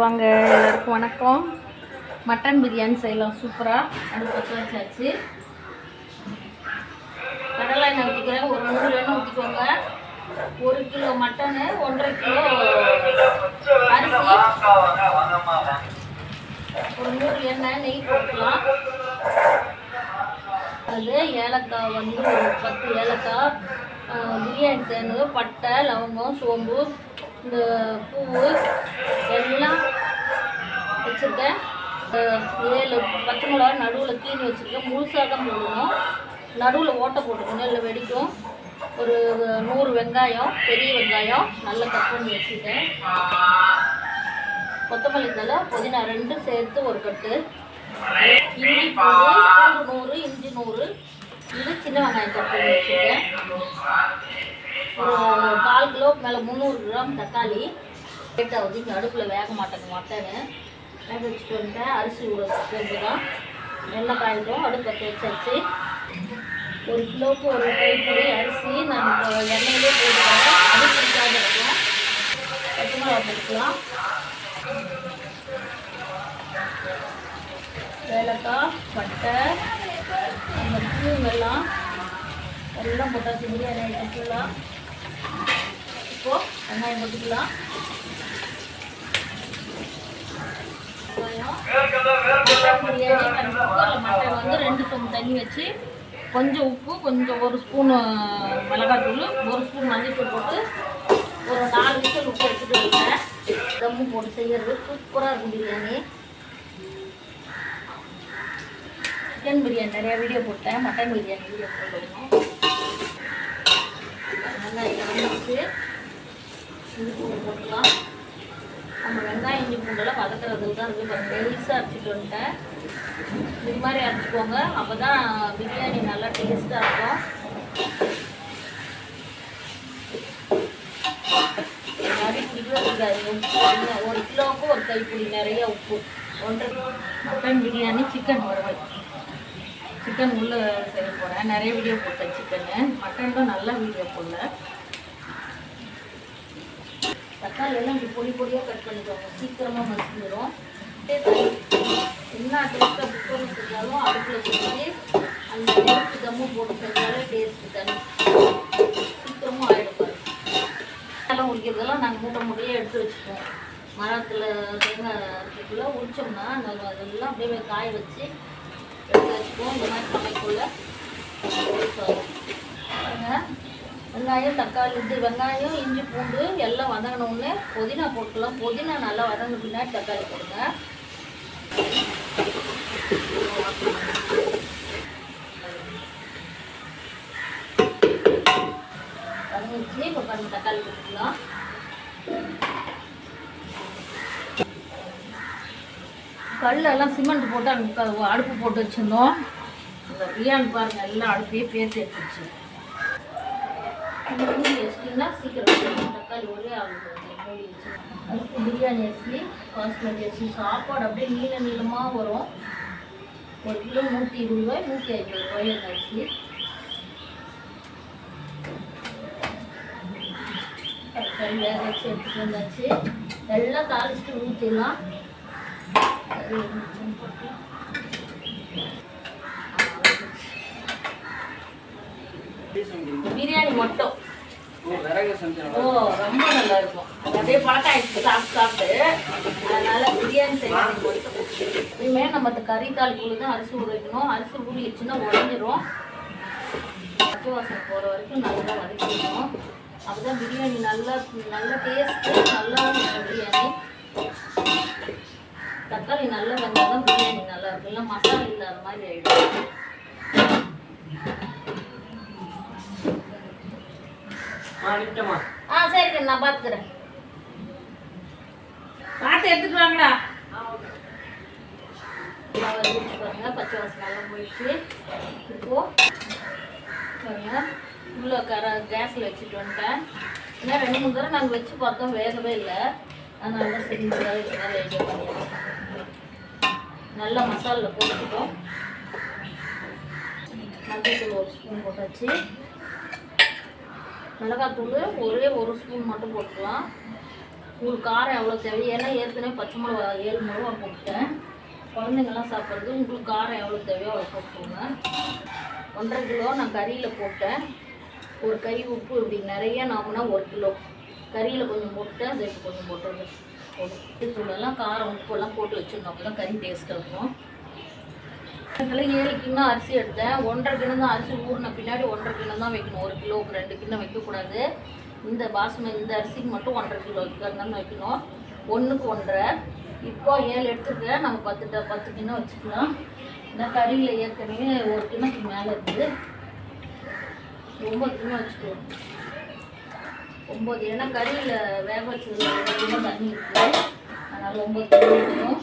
வாங்க எல்லாருக்கும் வணக்கம். மட்டன் பிரியாணி செய்யலாம் சூப்பராக அது பற்ற வச்சாச்சு. கடலை எண்ணெய் ஊற்றிக்கிறேன் ஒரு நூறு எண்ணெய் ஊற்றிக்கோங்க ஒரு கிலோ மட்டனு ஒன்றரை கிலோ அரிசி. ஒரு நூறு எண்ணெய் நெய் போட்டுக்கலாம். அது ஏலக்காய் வந்து ஒரு பத்து ஏலக்காய். பிரியாணி தேர்ந்தது பட்டை லவங்கம் சோம்பு. இந்த பூவு எல்லாம் வச்சுருக்கேன். ஏழு பச்சை மிளகா நடுவில் தீனி வச்சுருக்கேன். முழுசாக தான் போடணும். நடுவில் ஓட்டை போட்டுக்கணும். இல்லை வெடிக்கும். ஒரு நூறு வெங்காயம் பெரிய வெங்காயம் நல்லா கட் பண்ணி வச்சுட்டேன். கொத்தமல்லி தழை புதினா ரெண்டும் சேர்த்து ஒரு கட்டு. இஞ்சி பூண்டு பூண்டு நூறு இஞ்சி நூறு. இது சின்ன வெங்காயம் கட் பண்ணி வச்சுருக்கேன் ஒரு கால் கிலோ மேலே முந்நூறு கிராம் தக்காளி. லேட்டாகுது இங்கே அடுப்பில் வேக மாட்டேங்க மட்டனு. வேக வச்சுட்டு வந்துட்டேன். அரிசி ஊற வச்சுட்டு தான் எண்ணெய் காய்க்கும் அடுப்பை பற்ற ஒரு கிலோவுக்கு ஒரு கைப்பொடி அரிசி நான் இப்போ எண்ணெயிலே போட்டுக்கிறேன் அது பிடிக்காத இருக்கும் பச்சை மிளகா போட்டுக்கலாம். ஏலக்காய் பட்டை அந்த பூவெல்லாம் எல்லாம் போட்டாச்சு. பிரியாணி ஃபுல்லாக இப்போ வெங்காயம் போட்டுக்கலாம். மட்டன் வந்து ரெண்டு ஸ்பூன் தண்ணி வச்சு கொஞ்சம் உப்பு கொஞ்சம் ஒரு ஸ்பூனு மிளகாத்தூள் ஒரு ஸ்பூன் மஞ்சள் போட்டு ஒரு நாலு விசில் உப்பு எடுத்துட்டு இருக்கேன் தம்மு போட்டு செய்கிறது சூப்பராக இருக்கும் பிரியாணி. சிக்கன் பிரியாணி நிறையா வீடியோ போட்டேன். மட்டன் பிரியாணி வீடியோ போட்டுருக்கோம் நல்லா கலந்துச்சு இஞ்சி பூண்டு போட்டுக்கலாம். நம்ம வெங்காயம் இஞ்சி பூண்டெல்லாம் வதக்குறதுக்கு தான் இருக்குது கொஞ்சம் மெலிசாக அரைச்சிட்டு வந்துட்டேன். இது மாதிரி அரைச்சிக்கோங்க. அப்போ தான் பிரியாணி நல்லா டேஸ்ட்டாக இருக்கும். ஒரு கிலோவுக்கு ஒரு கைப்பிடி நிறைய உப்பு. ஒன்றரை மட்டன் பிரியாணி சிக்கன் வறுவல். சிக்கன் உள்ளே செய்ய போகிறேன் நிறைய வீடியோ போட்டேன் சிக்கனு மட்டனில் நல்லா வீடியோ போடல தக்காளி எல்லாம் இப்படி பொடி பொடியாக கட் பண்ணிக்கோங்க. சீக்கிரமாக மசிஞ்சிடும் என்ன டேஸ்ட்டாக குக்கர் செஞ்சாலும் அடுப்பில் வச்சு அந்த நெருப்பு தம்மு போட்டு செஞ்சாலே டேஸ்ட்டு தண்ணி சீக்கிரமும் ஆகிடும் எல்லாம் உரிக்கிறதெல்லாம் நாங்கள் மூட்டை மூட்டையே எடுத்து வச்சுப்போம். மரத்தில் தேங்காய் இருக்குள்ள உரிச்சோம்னா நாங்கள் அதெல்லாம் அப்படியே காய வச்சு எடுத்து வச்சுப்போம். இந்த மாதிரி சமைக்குள்ள பாருங்க. வெங்காயம் தக்காளி இது வெங்காயம் இஞ்சி பூண்டு எல்லாம் வதங்கினோடனே புதினா போட்டுக்கலாம். புதினா நல்லா வதங்கின பின்னாடி தக்காளி போடுங்க. வதங்கிச்சு இப்போ பாருங்க தக்காளி போட்டுக்கலாம். கல்லெல்லாம் சிமெண்ட் போட்டு அங்கே அடுப்பு போட்டு வச்சுருந்தோம். அந்த பிரியாணி பாருங்க எல்லாம் அடுப்பையே பேர்த்து எடுத்துருச்சு. மூடி வச்சிட்டிங்கன்னா சீக்கிரம் தக்காளி ஒரே ஆகுது அந்த மூடி வச்சு பிரியாணி அரிசி பாஸ்மதி அரிசி சாப்பாடு அப்படியே நீள நீளமாக வரும் ஒரு கிலோ நூற்றி இருபது ரூபாய் நூற்றி ஐம்பது ரூபாய் அந்த அரிசி தக்காளி வேக வச்சு எடுத்துட்டு வந்தாச்சு எல்லாம் தாளிச்சுட்டு ஊற்றிடலாம் கறி இருந்துச்சுன்னு போட்டு பிரியாணி மட்டும். ஓ ரொம்ப நல்லா இருக்கும் அதே பழக்கம் ஆயிடுச்சு சாப்பிட்டு சாப்பிட்டு அதனால பிரியாணி மட்டும். இனிமேல் நம்ம இந்த கறி தாளிக்குள்ள தான் அரிசி ஊற வைக்கணும். அரிசி ஊறிடுச்சுன்னா உடஞ்சிரும். பச்சை வாசனை போகிற வரைக்கும் நல்லா வதக்கிக்கணும். அப்பதான் பிரியாணி நல்லா நல்ல டேஸ்ட்டு நல்லா இருக்கும் பிரியாணி. தக்காளி நல்லா வெந்தால் தான் பிரியாணி நல்லா இருக்கும். இல்லை மசாலா இல்லாத மாதிரி ஆயிடும். ஆ சரிங்க நான் பார்த்துக்கிறேன் பார்த்து எடுத்துட்டு வாங்கடா. மாவை பச்சை வாசனை எல்லாம் போயிடுச்சு. இப்போ பாருங்க உள்ள கர கேஸில் வச்சுட்டு வந்துட்டேன். ஏன்னா ரெண்டு மூணு தடவை நாங்கள் வச்சு பார்த்தோம் வேகவே இல்லை. அதனால தான் சரி இந்த தடவை இந்த தடவை நல்லா மசாலில் போட்டுக்கிட்டோம். மஞ்சள் ஒரு ஸ்பூன் போட்டாச்சு. மிளகாத்தூள் ஒரே ஒரு ஸ்பூன் மட்டும் போட்டுக்கலாம். உங்களுக்கு காரம் எவ்வளோ தேவை ஏன்னா ஏற்கனவே பச்சை மிளகா ஏழு மிளகா போட்டுட்டேன். குழந்தைங்கள்லாம் சாப்பிட்றது உங்களுக்கு காரம் எவ்வளோ தேவையோ அவ்வளோ போட்டுக்கோங்க. ஒன்றரை கிலோ நான் கறியில் போட்டேன். ஒரு கை உப்பு இப்படி நிறைய நாமனா ஒரு கிலோ. கறியில் கொஞ்சம் போட்டு அது கொஞ்சம் போட்டு போதும் தூளெல்லாம் காரம் உப்பெல்லாம் போட்டு வச்சிருந்தோம். அப்போ தான் கறி டேஸ்ட்டாக இருக்கும். இதில் ஏழு கிண்ணம் அரிசி எடுத்தேன். ஒன்றரை கிண்ணம் தான் அரிசி ஊறின பின்னாடி ஒன்றரை கிண்ணம் தான் வைக்கணும். ஒரு கிலோவுக்கு ரெண்டு கிண்ணம் வைக்கக்கூடாது. இந்த பாசுமதி இந்த அரிசிக்கு மட்டும் ஒன்றரை கிலோ கிண்ணம் வைக்கணும். ஒன்றுக்கு ஒன்றரை. இப்போ ஏழு எடுத்துருக்கேன். நம்ம பத்து ட- பத்து கிண்ணம் வச்சுக்கலாம். இந்த கறியில் ஏற்கனவே ஒரு கிண்ணத்துக்கு மேலே இருக்குது ஒம்பது கிண்ணம் வச்சுக்குவோம் ஒம்பது ஏன்னா கறியில் வேக வச்சது தண்ணி இருக்குது அதனால் ஒம்பது கிண்ணம் வைக்கணும்.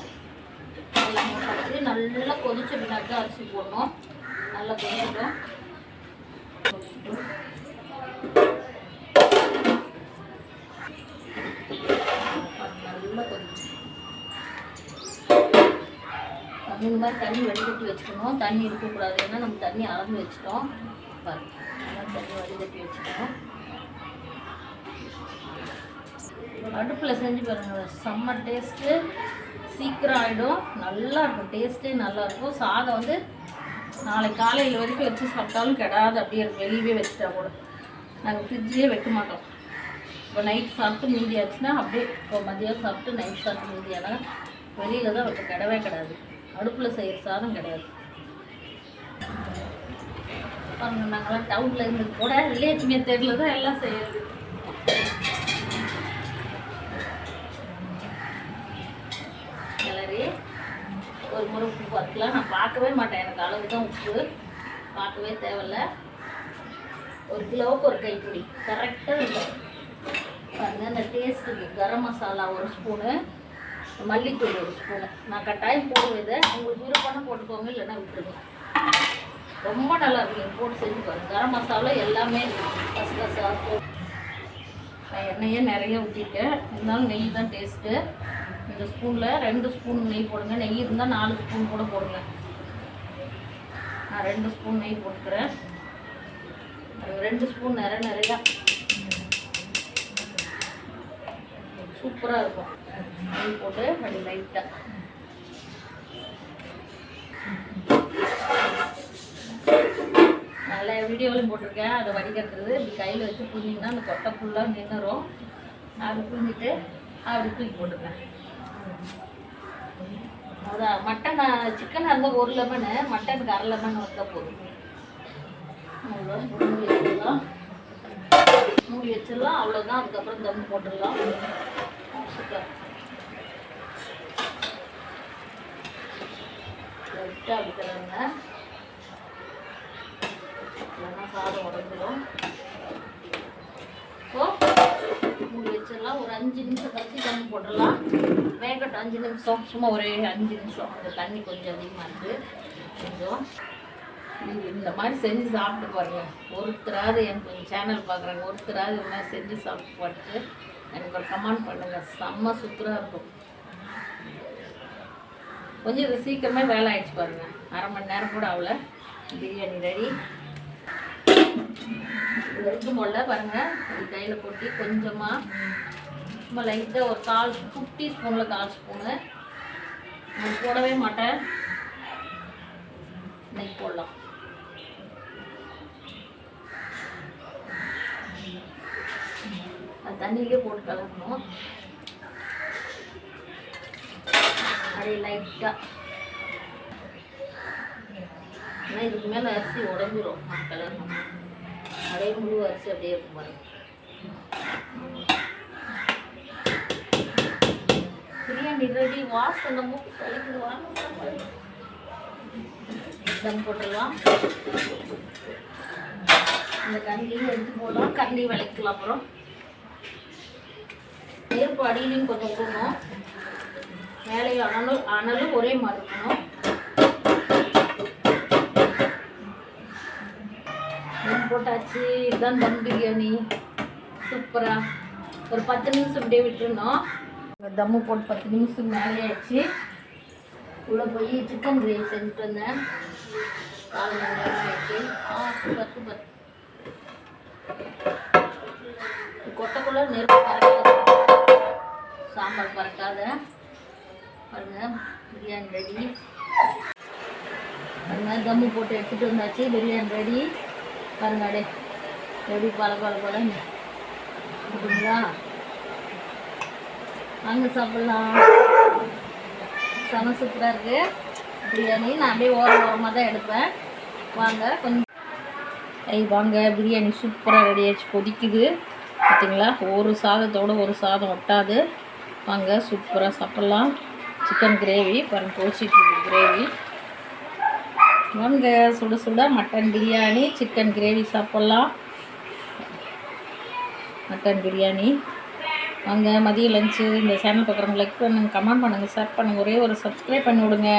நல்லா கொதிச்ச பின்னாடி தான் அரிசி போடணும். நல்லா கொதிச்சிடும் நல்லா கொதிச்சு இந்த மாதிரி தண்ணி வடிகட்டி வச்சுக்கணும். தண்ணி இருக்கக்கூடாது. ஏன்னா நம்ம தண்ணி அளந்து வச்சுட்டோம். தண்ணி வடிகட்டி வச்சுக்கணும். அடுப்பில் செஞ்சு பாருங்க. செம்ம டேஸ்ட்டு சீக்கிரம் ஆகிடும் நல்லா இருக்கும் டேஸ்ட்டே நல்லாயிருக்கும். சாதம் வந்து நாளைக்கு காலையில் வரைக்கும் வச்சு சாப்பிட்டாலும் கெடாது. அப்படியே வெளியவே வச்சுட்டா கூட. நாங்கள் ஃப்ரிட்ஜ்லேயே வைக்க மாட்டோம். இப்போ நைட் சாப்பிட்டு மீதி ஆச்சுன்னா அப்படியே இப்போ மதியம் சாப்பிட்டு நைட் சாப்பிட்டு மீதியானா வெளியில் தான் வைக்க கிடவே கிடையாது அடுப்பில் செய்கிற சாதம் கிடையாது பாருங்க நாங்களாம் டவுனில் இருந்து கூட வில்லேஜ் மெத்தடில் தான் எல்லாம் செய்யறது. ஒரு முறை உப்பு பார்க்கலாம் நான் பார்க்கவே மாட்டேன். எனக்கு அளவு தான் உப்பு. பார்க்கவே தேவையில்ல. ஒரு கிலோவுக்கு ஒரு கைப்பிடி. கரெக்டாக இருக்கும் அந்த இந்த டேஸ்ட்டுக்கு கரம் மசாலா ஒரு ஸ்பூனு மல்லித்தூள் ஒரு ஸ்பூனு நான் கட்டாயம் போடுவேன் இதை. உங்களுக்கு விருப்பம்னா போட்டுக்கோங்க இல்லைன்னா விட்டுருங்க. ரொம்ப நல்லா இருக்கும் போட்டு செஞ்சு பாருங்க. கரம் மசாலா எல்லாமே கசகசா போட்டு நான் எண்ணெயே நிறைய ஊற்றிருக்கேன் இருந்தாலும் நெய் தான் டேஸ்ட்டு இந்த ஸ்பூனில் ரெண்டு ஸ்பூன் நெய் போடுங்க. நெய் இருந்தால் நாலு ஸ்பூன் கூட போடுங்க. நான் ரெண்டு ஸ்பூன் நெய் போட்டுக்கிறேன். ரெண்டு ஸ்பூன் நிறைய நிறையா. சூப்பராக இருக்கும். நெய் போட்டு அப்படி லைட்டாக நல்ல வீடியோவிலும் போட்டிருக்கேன். அதை வடிகட்டுறது. இப்படி கையில் வச்சு புரிஞ்சிங்கன்னா அந்த கொட்டை ஃபுல்லாக நின்றுரும் அப்படி புரிஞ்சிட்டு அப்படி தூக்கி போட்டுருக்கேன் அதான் மட்டன் சிக்கனாக இருந்தால் ஒரு லெமனு மட்டனுக்கு அரை லெமன் வந்தால் போதும். அவ்வளோதான் மூடி வச்சிடலாம். மூடி வச்சிடலாம். அவ்வளோதான் அதுக்கப்புறம் தம் போட்டுடலாம். சூப்பர். லைட்டாக அப்படி இல்லைன்னா சாதம் உடஞ்சிடும் மூடி வச்சிடலாம். ஒரு அஞ்சு நிமிஷம் கழிச்சு தண்ணி போட்டுடலாம். வேகட்டும் அஞ்சு நிமிஷம். சும்மா ஒரு அஞ்சு நிமிஷம். அந்த தண்ணி கொஞ்சம் அதிகமாக இருக்குது கொஞ்சம். இந்த மாதிரி செஞ்சு சாப்பிட்டு பாருங்க. ஒருத்தராவது என் சேனல் பார்க்குறாங்க. ஒருத்தராவது இந்த மாதிரி செஞ்சு சாப்பிட்டு பார்த்துட்டு எனக்கு ஒரு கமெண்ட் பண்ணுங்கள் செம்ம சூப்பராக இருக்கும். கொஞ்சம் இது சீக்கிரமே வேலை ஆயிடுச்சு பாருங்கள் அரை மணி நேரம் கூட ஆகல. பிரியாணி ரெடி இது இருக்கும் பாருங்கள் பாருங்க கையில் கொட்டி கொஞ்சமாக சும்மா லைட்டாக ஒரு கால் குட்டி ஸ்பூனில் கால் ஸ்பூனு நான் போடவே மாட்டேன். நெய் போடலாம். அது தண்ணியிலே போட்டு கலக்கணும். அப்படியே லைட்டாக ஆனால் இதுக்கு மேலே அரிசி உடஞ்சிரும். கலர் அப்படியே முழு அரிசி அப்படியே இருக்கும் பாருங்க. பிரியாணி ரெடி வாசனை மூக்கு கலக்குது தம் போட்டுடலாம். இந்த கரண்டியும் எடுத்து போடலாம். கண்டி விளக்கலாம் அப்புறம். நெருப்பு அடியிலையும் கொஞ்சம் விடணும் மேலேயும் அனலும் அனலும் ஒரே மாதிரி இருக்கணும். போட்டாச்சு இதுதான் தம் பிரியாணி. சூப்பராக ஒரு பத்து நிமிஷம் அப்படியே விட்டுருந்தோம் தம்மு போட்டு பத்து நிமிஷம் மேலே ஆச்சு. உள்ளே போய் சிக்கன் கிரேவி செஞ்சுட்டு வந்தேன். கால் மணி நேரம் ஆயிடுச்சு. ஆ சூப்பர் சூப்பர். கொட்டைக்குள்ள நெருப்பு கரெக்டாக சாம்பார் பறக்காத பாருங்க பிரியாணி ரெடி பாருங்க தம்மு போட்டு எடுத்துகிட்டு வந்தாச்சு பிரியாணி ரெடி பாருங்க அடே. எப்படி பல பல பலன்னு இருக்குங்களா வாங்க சாப்பிட்லாம். செம சூப்பராக இருக்குது பிரியாணி நான் அப்படியே ஓர ஓரமாக தான் எடுப்பேன். வாங்க கொஞ்சம். ஐ வாங்க பிரியாணி சூப்பராக ரெடி ஆச்சு கொதிக்குது. பார்த்தீங்களா ஒரு சாதத்தோட ஒரு சாதம் ஒட்டாது. வாங்க சூப்பராக சாப்பிட்லாம். சிக்கன் கிரேவி பாருங்கள் கோச்சிட்டு கிரேவி. வாங்க சுட சுட மட்டன் பிரியாணி சிக்கன் கிரேவி சாப்பிட்லாம். மட்டன் பிரியாணி. வாங்க மதிய லஞ்சு இந்த சேனல் பார்க்குறவங்க லைக் பண்ணுங்கள் கமெண்ட் பண்ணுங்கள் ஷேர் பண்ணுங்கள் ஒரே ஒரு சப்ஸ்கிரைப் பண்ணி விடுங்க.